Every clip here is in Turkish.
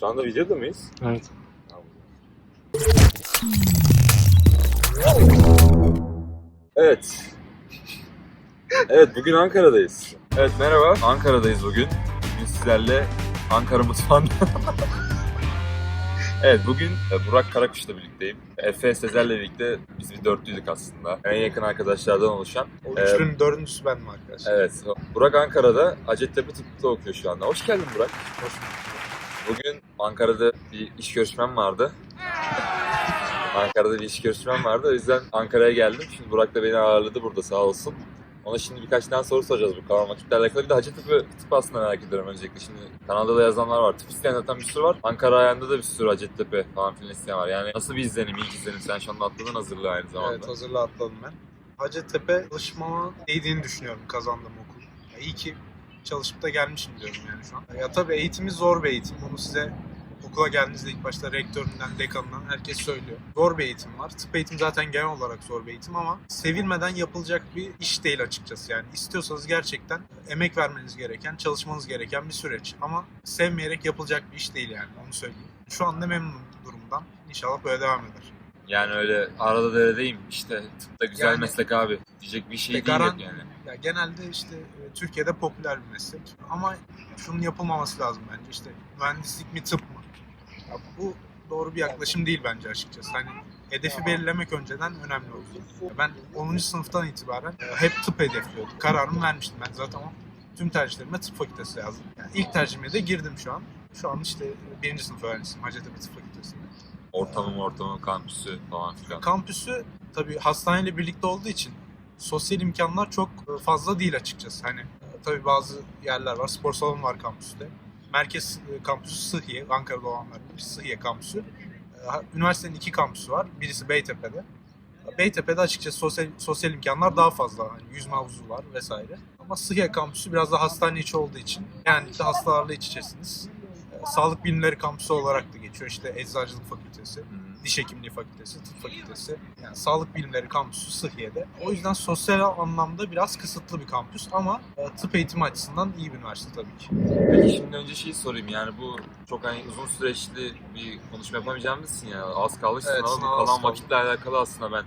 Şu anda videoda mıyız? Evet. Evet. Evet bugün Ankara'dayız. Evet merhaba. Ankara'dayız bugün. Bugün sizlerle Ankara mutfağında. evet bugün e, Burak Karakuş'la birlikteyim. Efe Sezer'le birlikte biz bir dörtlüydük aslında. En yakın arkadaşlardan oluşan. O Ee, üçünün dördüncüsü bendim arkadaşlar. Evet. Burak Ankara'da Hacettepe Tıp'ta okuyor şu anda. Hoş geldin Burak. Hoş bulduk. Bugün Ankara'da bir iş görüşmem vardı. Ankara'da bir iş görüşmem vardı. O yüzden Ankara'ya geldim. Şimdi Burak da beni ağırladı burada sağ olsun. Ona şimdi birkaç tane soru soracağız bu kalan vakitle alakalı. Bir de Hacettepe tıp aslında merak ediyorum öncelikle. Şimdi kanalda da yazanlar var. Tıp isteyen zaten bir sürü var. Ankara ayağında da bir sürü Hacettepe falan filan isteyen var. Yani nasıl bir izlenim, ilk izlenim? Sen şu anda atladın hazırlığı aynı zamanda. Evet hazırla atladım ben. Hacettepe çalışmama değdiğini düşünüyorum kazandığım okul. Ya iyi ki çalışıp da gelmişim diyorum yani şu an. Ya tabii eğitimi zor bir eğitim. Bunu size okula geldiğinizde ilk başta rektöründen, dekanından herkes söylüyor. Zor bir eğitim var. Tıp eğitim zaten genel olarak zor bir eğitim ama sevilmeden yapılacak bir iş değil açıkçası yani. istiyorsanız gerçekten emek vermeniz gereken, çalışmanız gereken bir süreç. Ama sevmeyerek yapılacak bir iş değil yani onu söyleyeyim. Şu anda memnunum durumdan. İnşallah böyle devam eder. Yani öyle arada deredeyim işte tıpta güzel Yani- meslek abi diyecek bir şey değil garan- yani. Ya genelde işte e, Türkiye'de popüler bir meslek ama şunun yapılmaması lazım bence işte mühendislik mi tıp mı? Ya bu doğru bir yaklaşım değil bence açıkçası. Hani hedefi belirlemek önceden önemli oldu. Ben 10. sınıftan itibaren e, hep tıp hedefliyordum. Kararımı vermiştim ben zaten ama tüm tercihlerime tıp fakültesi yazdım. Yani ilk tercihime de girdim şu an. Şu an işte birinci sınıf öğrencisiyim Hacettepe Tıp Fakültesi'nde. Ortamım ortamı, kampüsü falan filan. Kampüsü tabii hastaneyle birlikte olduğu için sosyal imkanlar çok e, fazla değil açıkçası. Hani e, tabii bazı yerler var. Spor salonu var kampüste. Merkez e, kampüsü Sıhhiye. Ankara'da olanlar bilir. Sıhhiye kampüsü. Üniversitenin iki kampüsü var. Birisi Beytepe'de. Beytepe'de açıkçası sosyal, sosyal imkanlar daha fazla. Hani yüzme havuzu var vesaire. Ama Sıhhiye kampüsü biraz da hastane içi olduğu için genellikle hastalarla iç içesiniz. Sağlık bilimleri kampüsü olarak da geçiyor. İşte Eczacılık Fakültesi. Diş hekimliği fakültesi, tıp fakültesi, yani sağlık bilimleri kampüsü Sıhhiye'de. O yüzden sosyal anlamda biraz kısıtlı bir kampüs ama e, tıp eğitimi açısından iyi bir üniversite tabii ki. Peki şimdi önce şeyi sorayım yani bu çok hani uzun süreçli bir konuşma yapamayacağımızsın ya az kaldı Evet, sınava kalan kaldı. vakitle alakalı aslında ben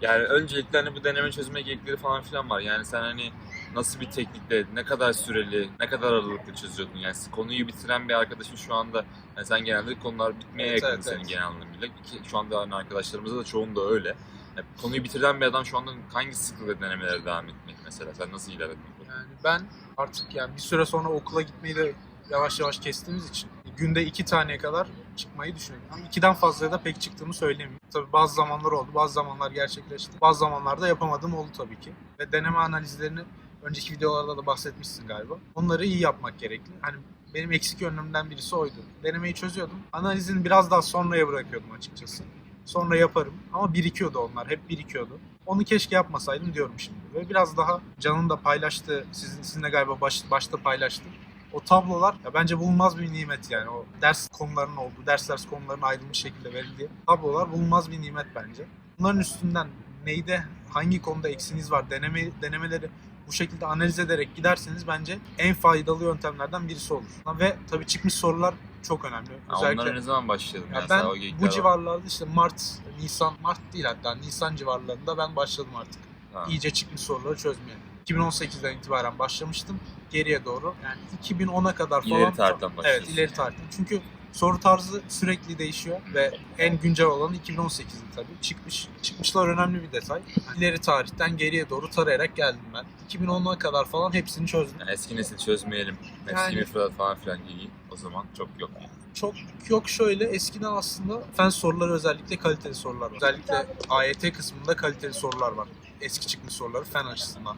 yani öncelikle hani bu deneme çözme gerekleri falan filan var yani sen hani nasıl bir teknikle ne kadar süreli ne kadar aralıklı çözüyordun yani konuyu bitiren bir arkadaşın şu anda yani sen genelde konular bitmeye Evet, yakın evet, senin evet. genel anlamıyla ki şu anda hani arkadaşlarımızda da çoğunda öyle yani konuyu bitiren bir adam şu anda hangi sıklıkla denemelere devam etmek mesela sen nasıl ilerledin? Yani ben artık yani bir süre sonra okula gitmeyi de yavaş yavaş kestiğimiz için günde iki taneye kadar çıkmayı düşünüyorum. Ama ikiden fazlaya da pek çıktığımı söyleyemeyim. Tabii bazı zamanlar oldu, bazı zamanlar gerçekleşti. Bazı zamanlarda yapamadığım oldu tabii ki. Ve deneme analizlerini önceki videolarda da bahsetmişsin galiba. Onları iyi yapmak gerekli. Hani benim eksik yönümden birisi oydu. Denemeyi çözüyordum. Analizini biraz daha sonraya bırakıyordum açıkçası. Sonra yaparım. Ama birikiyordu onlar. Hep birikiyordu. Onu keşke yapmasaydım diyorum şimdi. Ve biraz daha Can'ın da paylaştığı, sizin sizinle galiba baş, başta paylaştım. O tablolar ya bence bulunmaz bir nimet yani. O ders konularının olduğu, ders ders konularının ayrılmış şekilde verildiği tablolar bulunmaz bir nimet bence. Bunların üstünden neyde, hangi konuda eksiniz var, deneme, denemeleri bu şekilde analiz ederek giderseniz bence en faydalı yöntemlerden birisi olur. Ve tabii çıkmış sorular çok önemli. Ha, Özellikle Onlara ne zaman başladın? ya ben o bu var. civarlarda işte Mart, Nisan, Mart değil hatta Nisan civarlarında ben başladım artık. Ha. İyice çıkmış soruları çözmeye. 2018'den itibaren başlamıştım. Geriye doğru yani 2010'a kadar falan. İleri tarihten Evet başlıyorsun. ileri tarihten. Çünkü soru tarzı sürekli değişiyor ve en güncel olanı 2018'di tabii. Çıkmış. Çıkmışlar önemli bir detay. İleri tarihten geriye doğru tarayarak geldim ben. 2010'a kadar falan hepsini çözdüm. Yani eski nesil çözmeyelim. Eski Yani- müfredat falan filan iyi. O zaman çok yok. Çok yok şöyle eskiden aslında fen soruları özellikle kaliteli sorular var. Özellikle AYT kısmında kaliteli sorular var. Eski çıkmış soruları fen açısından.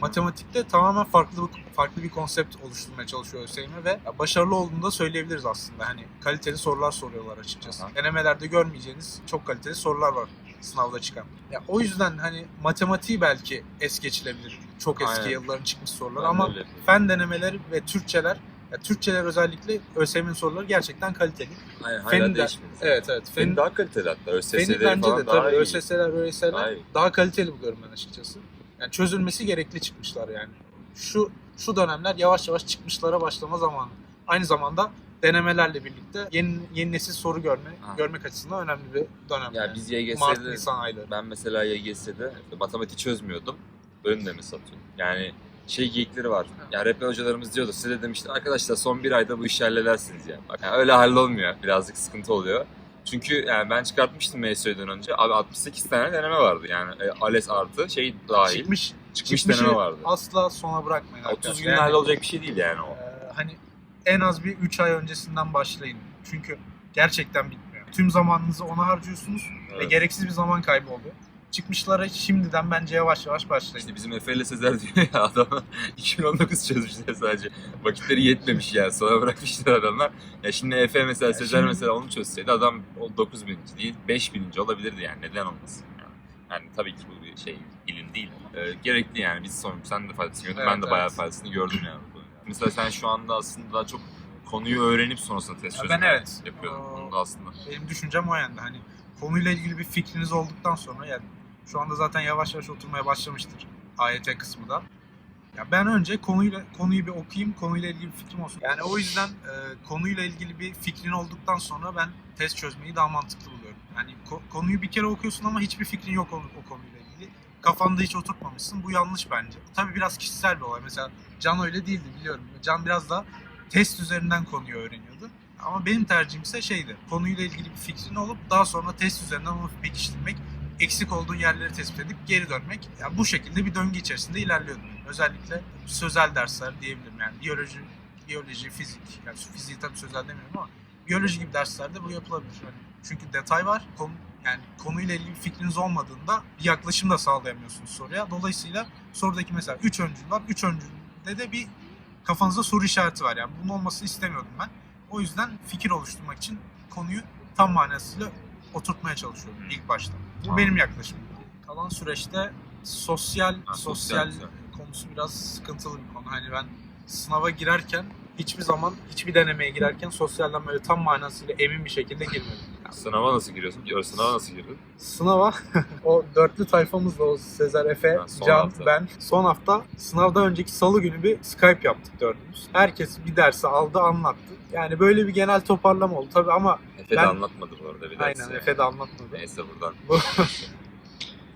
Matematikte tamamen farklı farklı bir konsept oluşturmaya çalışıyor ÖSYM ve başarılı olduğunu da söyleyebiliriz aslında. Hani kaliteli sorular soruyorlar açıkçası. Aha. Denemelerde görmeyeceğiniz çok kaliteli sorular var sınavda çıkan. Ya o yüzden hani matematiği belki es geçilebilir. Çok eski Aynen. yılların çıkmış sorular Ben ama öyle fen denemeleri ve Türkçeler ya Türkçeler özellikle ÖSYM'nin soruları gerçekten kaliteli. Aynen, hala de-. Evet evet. Fen Fen, daha kaliteli hatta. ÖSS'leri falan de daha tabii iyi. ÖSS'ler, ÖSS'ler Daha daha, kaliteli buluyorum ben açıkçası. Yani çözülmesi gerekli çıkmışlar yani. Şu şu dönemler yavaş yavaş çıkmışlara başlama zamanı. Aynı zamanda denemelerle birlikte yeni yeni nesil soru görme Ha. görmek açısından önemli bir dönem. Ya yani. biz Mart YGS'de Nisan ayları. ben mesela YGS'de matematik çözmüyordum. Bölüm de satıyordum. Yani şey geyikleri var. Yani rehber hocalarımız diyordu. Size de demişti arkadaşlar son bir ayda bu işi halledersiniz ya. Bak yani öyle hallolmuyor. Birazcık sıkıntı oluyor. Çünkü yani ben çıkartmıştım MSÜ'den önce. Abi 68 tane deneme vardı yani. E, ALES artı şey dahil. Çıkmış, çıkmış çıkmışı deneme vardı. asla sona bırakmayın. 30 arkadaşlar. günde Yani, hallolacak bir şey değil yani o. e, hani en az bir 3 ay öncesinden başlayın. Çünkü gerçekten bitmiyor. Tüm zamanınızı ona harcıyorsunuz ve Evet. gereksiz bir zaman kaybı oluyor. Çıkmışlara şimdiden bence yavaş yavaş başlayın. İşte bizim Efe ile Sezer diyor ya adam 2019 çözmüşler sadece. Vakitleri yetmemiş yani sonra bırakmışlar adamlar. Ya şimdi Efe mesela Ya Sezer şimdi- mesela onu çözseydi adam o 9 bininci değil 5 bininci olabilirdi yani neden olmasın yani. Yani tabii ki bu bir şey ilim değil. Ee, gerekli yani biz son sen de faydasını gördün Evet, ben de bayağı evet. faydasını gördüm yani. Mesela sen şu anda aslında daha çok konuyu öğrenip sonrasında test Ya çözmeyi ben evet. yapıyordun. Da aslında. Benim düşüncem o yönde. Hani konuyla ilgili bir fikriniz olduktan sonra yani şu anda zaten yavaş yavaş oturmaya başlamıştır AYT kısmı da. Ya ben önce konuyla konuyu bir okuyayım, konuyla ilgili bir fikrim olsun. Yani o yüzden e, konuyla ilgili bir fikrin olduktan sonra ben test çözmeyi daha mantıklı buluyorum. Yani ko- konuyu bir kere okuyorsun ama hiçbir fikrin yok o, o konuyla ilgili. Kafanda hiç oturtmamışsın. Bu yanlış bence. Tabii biraz kişisel bir olay. Mesela Can öyle değildi biliyorum. Can biraz da test üzerinden konuyu öğreniyordu. Ama benim tercihim ise şeydi. Konuyla ilgili bir fikrin olup daha sonra test üzerinden onu pekiştirmek, eksik olduğu yerleri tespit edip geri dönmek. Yani bu şekilde bir döngü içerisinde ilerliyordum. Özellikle sözel dersler diyebilirim. Yani biyoloji, biyoloji, fizik. Yani fiziği tabii sözel demiyorum ama biyoloji gibi derslerde bu yapılabilir. Yani çünkü detay var. Konu, yani konuyla ilgili bir fikriniz olmadığında bir yaklaşım da sağlayamıyorsunuz soruya. Dolayısıyla sorudaki mesela 3 öncül var. 3 öncülde de bir kafanızda soru işareti var. Yani bunun olmasını istemiyordum ben. O yüzden fikir oluşturmak için konuyu tam manasıyla oturtmaya çalışıyorum ilk başta. Bu Tamam. benim yaklaşımım. Kalan süreçte sosyal Ha, sosyal sosyal konusu biraz sıkıntılı bir konu. Hani ben sınava girerken hiçbir zaman hiçbir denemeye girerken sosyalden böyle tam manasıyla emin bir şekilde girmedim. Yani Sınava nasıl giriyorsun? Yo, Sınava nasıl girdin? sınava o dörtlü tayfamızla o Sezer, Efe, Ha, son Can, hafta. ben son hafta sınavdan önceki salı günü bir Skype yaptık dördümüz. Herkes bir dersi aldı anlattı. Yani böyle bir genel toparlama oldu tabii ama Efe de Ben- anlatmadı bu arada bir aynen dersi. Efe de anlatmadı. Neyse buradan. Bu-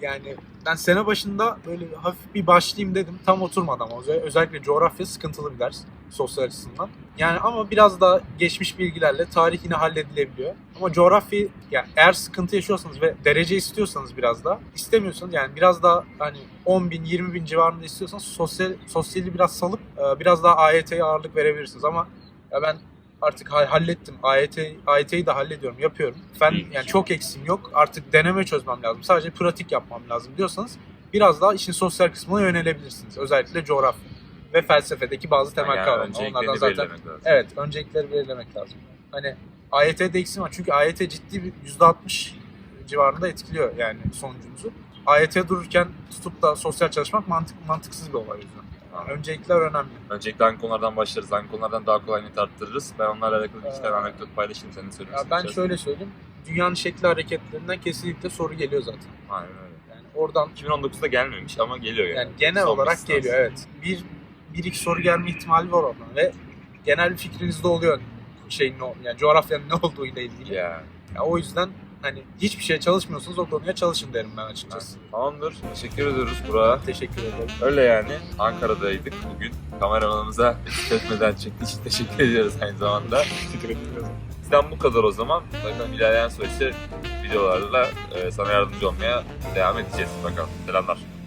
yani ben sene başında böyle hafif bir başlayayım dedim. Tam oturmadı ama özel- özellikle coğrafya sıkıntılı bir ders sosyal açısından. Yani ama biraz daha geçmiş bilgilerle tarih yine halledilebiliyor. Ama coğrafya yani eğer sıkıntı yaşıyorsanız ve derece istiyorsanız biraz daha istemiyorsanız yani biraz daha hani 10 bin 20 bin civarında istiyorsanız sosyal sosyali biraz salıp e, biraz daha AYT'ye ağırlık verebilirsiniz ama ya ben artık ha- hallettim. AYT AYT'yi de hallediyorum, yapıyorum. Fen yani çok eksiğim yok. Artık deneme çözmem lazım. Sadece pratik yapmam lazım diyorsanız biraz daha işin sosyal kısmına yönelebilirsiniz. Özellikle coğrafya ve felsefedeki bazı temel yani kavramlar. Onlardan zaten evet, öncelikleri belirlemek lazım. Hani AYT'de eksiğim var. Çünkü AYT ciddi bir %60 civarında etkiliyor yani sonucunuzu. AYT dururken tutup da sosyal çalışmak mantık mantıksız bir olay yüzden. Yani öncelikler önemli. Öncelikle hangi konulardan başlarız, hangi konulardan daha kolay net arttırırız. Ben onlarla alakalı iki tane anekdot paylaşayım, sen de söylemek Ya ben şöyle söyleyeyim. Dünyanın şekli hareketlerinden kesinlikle soru geliyor zaten. Aynen öyle. Yani oradan 2019'da gelmemiş ama geliyor yani. yani genel Son olarak bir geliyor evet. Bir, bir iki soru gelme ihtimali var oradan ve genel bir fikriniz de oluyor şeyin ne, yani coğrafyanın ne olduğu ile ilgili. Ya. Ya o yüzden hani hiçbir şey çalışmıyorsanız o konuya çalışın derim ben açıkçası. Tamamdır. Teşekkür ediyoruz Burak'a. Teşekkür ederim. Öyle yani. Ankara'daydık bugün. Kameramanımıza etmeden çektiği için teşekkür ediyoruz aynı zamanda. Bizden bu kadar o zaman. Bakalım ilerleyen süreçte videolarla e, sana yardımcı olmaya devam edeceğiz. Bakalım. Selamlar.